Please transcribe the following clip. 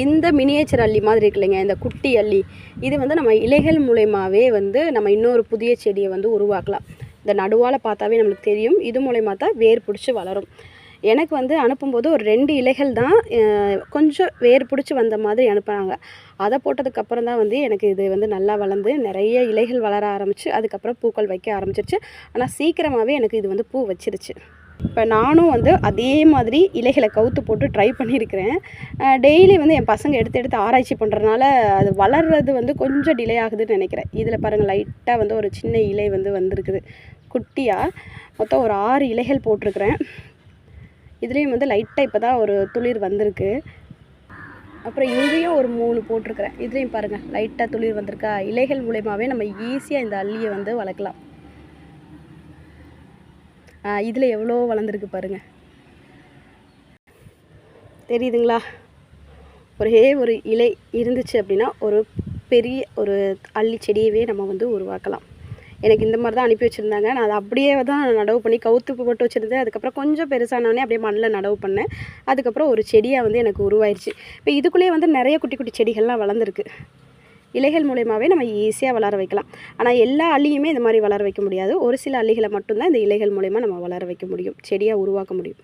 இந்த மினியேச்சர் அள்ளி மாதிரி இருக்கு இல்லைங்க இந்த குட்டி அள்ளி. இது வந்து நம்ம இலைகள் மூலயமாவே வந்து நம்ம இன்னொரு புதிய செடியை வந்து உருவாக்கலாம். இந்த நடுவால் பார்த்தாவே நம்மளுக்கு தெரியும். இது மூலயமா தான் வேர் பிடிச்சி வளரும். எனக்கு வந்து அனுப்பும்போது ஒரு ரெண்டு இலைகள் தான் கொஞ்சம் வேர் பிடிச்சி வந்த மாதிரி அனுப்புனாங்க. அதை போட்டதுக்கப்புறம் தான் வந்து எனக்கு இது வந்து நல்லா வளர்ந்து நிறைய இலைகள் வளர ஆரம்பிச்சு அதுக்கப்புறம் பூக்கள் வைக்க ஆரம்பிச்சிருச்சு. ஆனால் சீக்கிரமாகவே எனக்கு இது வந்து பூ வச்சிருச்சு. இப்போ நானும் வந்து அதே மாதிரி இலைகளை கவுத்து போட்டு ட்ரை பண்ணியிருக்கிறேன். டெய்லி வந்து என் பசங்க எடுத்து எடுத்து ஆராய்ச்சி பண்ணுறதுனால அது வளர்றது வந்து கொஞ்சம் டிலே ஆகுதுன்னு நினைக்கிறேன். இதில் பாருங்கள் லைட்டாக வந்து ஒரு சின்ன இலை வந்து வந்திருக்குது. குட்டியாக மொத்தம் ஒரு ஆறு இலைகள் போட்டிருக்கிறேன். இதுலேயும் வந்து லைட்டாக இப்போ தான் ஒரு துளிர் வந்திருக்கு. அப்புறம் இங்கேயும் ஒரு மூணு போட்டிருக்கிறேன். இதுலேயும் பாருங்கள் லைட்டாக துளிர் வந்திருக்கா? இலைகள் மூலயமாவே நம்ம ஈஸியாக இந்த அள்ளியை வந்து வளர்க்கலாம். இதில் எவ்வளோ வளர்ந்துருக்கு பாருங்கள் தெரியுதுங்களா? ஒரே ஒரு இலை இருந்துச்சு அப்படின்னா ஒரு பெரிய ஒரு அள்ளி செடியவே நம்ம வந்து உருவாக்கலாம். எனக்கு இந்த மாதிரி தான் அனுப்பி வச்சுருந்தாங்க. நான் அதை அப்படியே தான் நடவு பண்ணி கவுத்து போட்டு வச்சுருந்தேன். அதுக்கப்புறம் கொஞ்சம் பெருசானோடனே அப்படியே மண்ணில் நடவு பண்ணேன். அதுக்கப்புறம் ஒரு செடியாக வந்து எனக்கு உருவாயிருச்சு. இப்போ இதுக்குள்ளேயே வந்து நிறைய குட்டி குட்டி செடிகள்லாம் வளர்ந்துருக்கு. இலைகள் மூலயமாவே நம்ம ஈஸியாக வளர வைக்கலாம். ஆனால் எல்லா அள்ளியுமே இந்த மாதிரி வளர வைக்க முடியாது. ஒரு சில அள்ளிகளை மட்டும்தான் இந்த இலைகள் மூலயமா நம்ம வளர வைக்க முடியும். செடியாக உருவாக்க முடியும்.